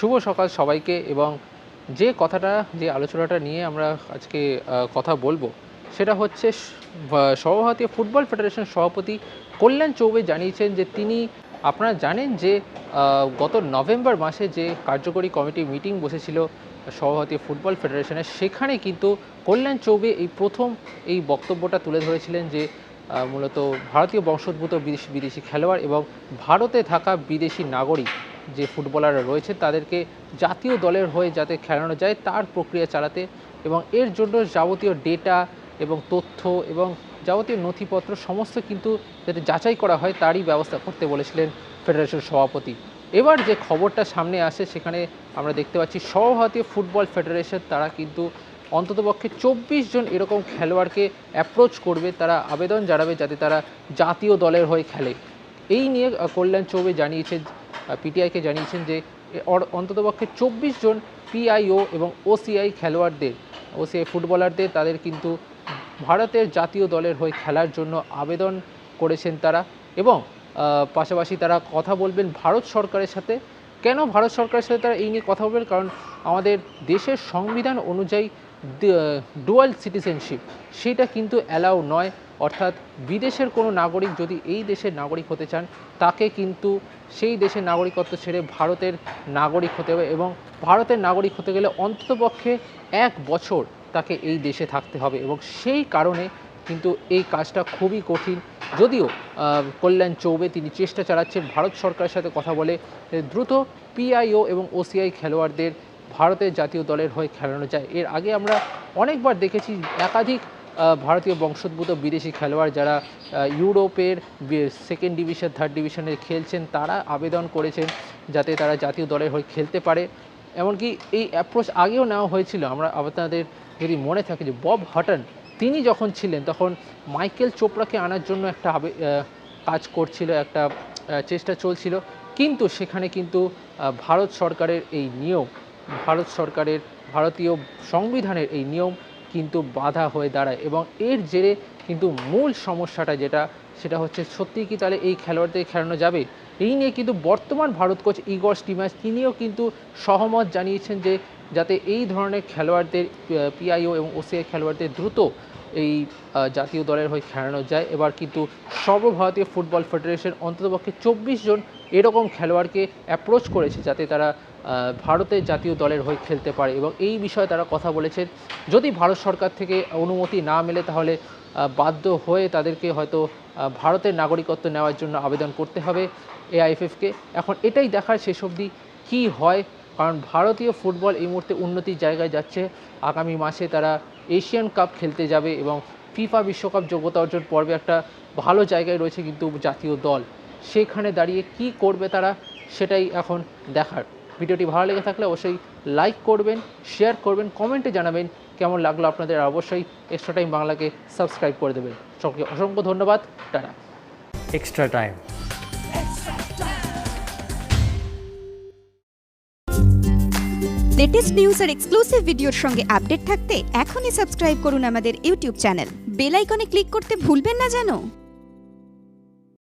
শুভ সকাল সবাইকে এবং যে কথাটা, যে আলোচনাটা নিয়ে আমরা আজকে কথা বলব, সেটা হচ্ছে সর্বভারতীয় ফুটবল ফেডারেশন সভাপতি কল্যাণ চৌবে জানিয়েছেন যে তিনি, আপনারা জানেন যে গত নভেম্বর মাসে যে কার্যকরী কমিটি মিটিং বসেছিল সর্বভারতীয় ফুটবল ফেডারেশনের, সেখানে কিন্তু কল্যাণ চৌবে এই প্রথম এই বক্তব্যটা তুলে ধরেছিলেন যে মূলত ভারতীয় বংশোদ্ভূত বিদেশি খেলোয়াড় এবং ভারতে থাকা বিদেশি নাগরিক। যে ফুটবলাররা রয়েছে তাদেরকে জাতীয় দলের হয়ে যাতে খেলানো যায় তার প্রক্রিয়া চালাতে এবং এর জন্য যাবতীয় ডেটা এবং তথ্য এবং যাবতীয় নথিপত্র সমস্ত কিন্তু যাতে যাচাই করা হয় তারই ব্যবস্থা করতে বলেছিলেন ফেডারেশন সভাপতি। এবার যে খবরটা সামনে আসে সেখানে আমরা দেখতে পাচ্ছি সর্বভারতীয় ফুটবল ফেডারেশন তারা কিন্তু অন্ততপক্ষে চব্বিশ জন এরকম খেলোয়াড়কে অ্যাপ্রোচ করবে, তারা আবেদন জানাবে যাতে তারা জাতীয় দলের হয়ে খেলে। এই নিয়ে কল্যাণ চৌবে জানিয়েছেন পিটিআইকে জানিয়েছেন যে অন্ততপক্ষে চব্বিশ জন পিআইও এবং ওসিআই খেলোয়াড়দের ওসিআই ফুটবলারদের, তাদের কিন্তু ভারতের জাতীয় দলের হয়ে খেলার জন্য আবেদন করেছেন তারা এবং পাশাপাশি তারা কথা বলবেন ভারত সরকারের সাথে। কেন ভারত সরকারের সাথে তারা এই নিয়ে কথা বলবেন? কারণ আমাদের দেশের সংবিধান অনুযায়ী ডুয়াল সিটিজেনশিপ সেটা কিন্তু অ্যালাউ নয়। অর্থাৎ বিদেশের কোনো নাগরিক যদি এই দেশের নাগরিক হতে চান, তাকে কিন্তু সেই দেশের নাগরিকত্ব ছেড়ে ভারতের নাগরিক হতে হবে এবং ভারতের নাগরিক হতে গেলে অন্ততপক্ষে এক বছর তাকে এই দেশে থাকতে হবে এবং সেই কারণে কিন্তু এই কাজটা খুবই কঠিন। যদিও কল্যাণ চৌবে তিনি চেষ্টা চালাচ্ছেন, ভারত সরকারের সাথে কথা বলে দ্রুত পিআইও এবং ওসিআই খেলোয়াড়দের ভারতের জাতীয় দলের হয়ে খেলানো যায়। এর আগে আমরা অনেকবার দেখেছি একাধিক ভারতীয় বংশোদ্ভূত বিদেশি খেলোয়াড় যারা ইউরোপের সেকেন্ড ডিভিশন থার্ড ডিভিশনে খেলছেন, তারা আবেদন করেছেন যাতে তারা জাতীয় দলের হয়ে খেলতে পারে। এমনকি এই অ্যাপ্রোচ আগেও নেওয়া হয়েছিল। আমরা, আপনাদের যদি মনে থাকে যে বব হটন, তিনি যখন ছিলেন, তখন মাইকেল চোপড়াকে আনার জন্য একটা কাজ করছিল, একটা চেষ্টা চলছিল। কিন্তু সেখানে কিন্তু ভারত সরকারের এই নিয়ম, ভারত সরকারের, ভারতীয় সংবিধানের এই নিয়ম কিন্তু বাধা হয়ে দাঁড়ায় এবং এর জেরে কিন্তু মূল সমস্যাটা যেটা, সেটা হচ্ছে সত্যিই কি তাহলে এই খেলোয়াড়দের খেলানো যাবে? এই নিয়ে কিন্তু বর্তমান ভারত কোচ ইগর স্টিমাস, তিনিও কিন্তু সহমত জানিয়েছেন যে যাতে এই ধরনের খেলোয়াড়দের পিআইও এবং ওসিআই খেলোয়াড়দের দ্রুত এই জাতীয় দলের হয়ে খেলানো যায়। এবার কিন্তু সর্বভারতীয় ফুটবল ফেডারেশন অন্ততপক্ষে চব্বিশ জন এরকম খেলোয়াড়কে অ্যাপ্রোচ করেছে যাতে তারা ভারতের জাতীয় দলের হয়ে খেলতে পারে এবং এই বিষয়ে তারা কথা বলেছেন। যদি ভারত সরকার থেকে অনুমতি না মেলে তাহলে বাধ্য হয়ে তাদেরকে হয়তো ভারতের নাগরিকত্ব নেওয়ার জন্য আবেদন করতে হবে এআইএফএফকে। এখন এটাই দেখার শেষ অবধি কী হয়, কারণ ভারতীয় ফুটবল এই মুহূর্তে উন্নতির জায়গায় যাচ্ছে। আগামী মাসে তারা এশিয়ান কাপ খেলতে যাবে এবং ফিফা বিশ্বকাপ যোগ্যতা অর্জন পর্বে একটা ভালো জায়গায় রয়েছে কিন্তু জাতীয় দল। সেখানে দাঁড়িয়ে কি করবে তারা, সেটাই এখন দেখার। ভিডিওটি ভালো লেগে থাকলে অবশ্যই লাইক করবেন শেয়ার করবেন কমেন্টে জানাবেন কেমন লাগল আপনাদের আর অবশ্যই এক্সট্রা টাইম বাংলাকে সাবস্ক্রাইব করে দেবেন। সকলকে অসংখ্য ধন্যবাদ tata. Extra time latest news আর এক্সক্লুসিভ ভিডিওর সঙ্গে আপডেট থাকতে এখনই সাবস্ক্রাইব করুন আমাদের ইউটিউব চ্যানেল বেল আইকনে ক্লিক করতে ভুলবেন না জানো?